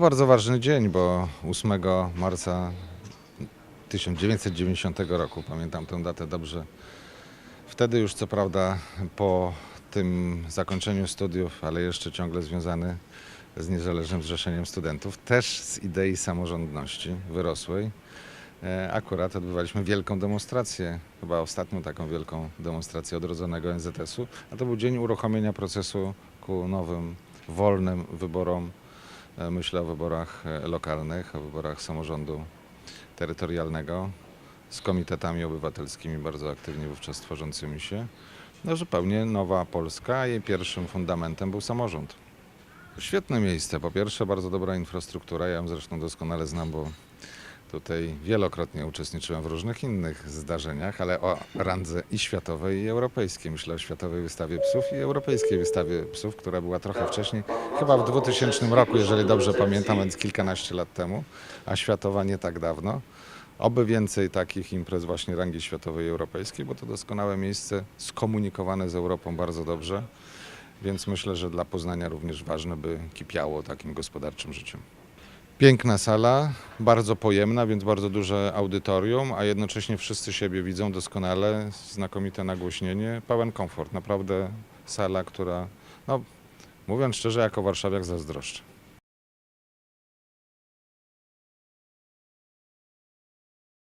Bardzo ważny dzień, bo 8 marca 1990 roku, pamiętam tę datę dobrze. Wtedy już co prawda po tym zakończeniu studiów, ale jeszcze ciągle związany z Niezależnym Zrzeszeniem Studentów, też z idei samorządności wyrosłej. E, Akurat odbywaliśmy wielką demonstrację, chyba ostatnią taką wielką demonstrację odrodzonego NZS-u, a to był dzień uruchomienia procesu ku nowym, wolnym wyborom Myślę o wyborach e, lokalnych, o wyborach samorządu terytorialnego z komitetami obywatelskimi bardzo aktywnie wówczas tworzącymi się. No, zupełnie nowa Polska, a jej pierwszym fundamentem był samorząd. Świetne miejsce. Po pierwsze, bardzo dobra infrastruktura. Ja ją zresztą doskonale znam, bo tutaj wielokrotnie uczestniczyłem w różnych innych zdarzeniach, ale o randze i światowej, i europejskiej. Myślę o Światowej Wystawie Psów i Europejskiej Wystawie Psów, która była trochę wcześniej, chyba w 2000 roku, jeżeli dobrze pamiętam, więc kilkanaście lat temu, a światowa nie tak dawno. Oby więcej takich imprez właśnie rangi światowej i europejskiej, bo to doskonałe miejsce, skomunikowane z Europą bardzo dobrze, więc myślę, że dla Poznania również ważne, by kipiało takim gospodarczym życiem. Piękna sala, bardzo pojemna, więc bardzo duże audytorium, a jednocześnie wszyscy siebie widzą doskonale, znakomite nagłośnienie, pełen komfort. Naprawdę sala, która, no mówiąc szczerze, jako warszawiak zazdroszczę.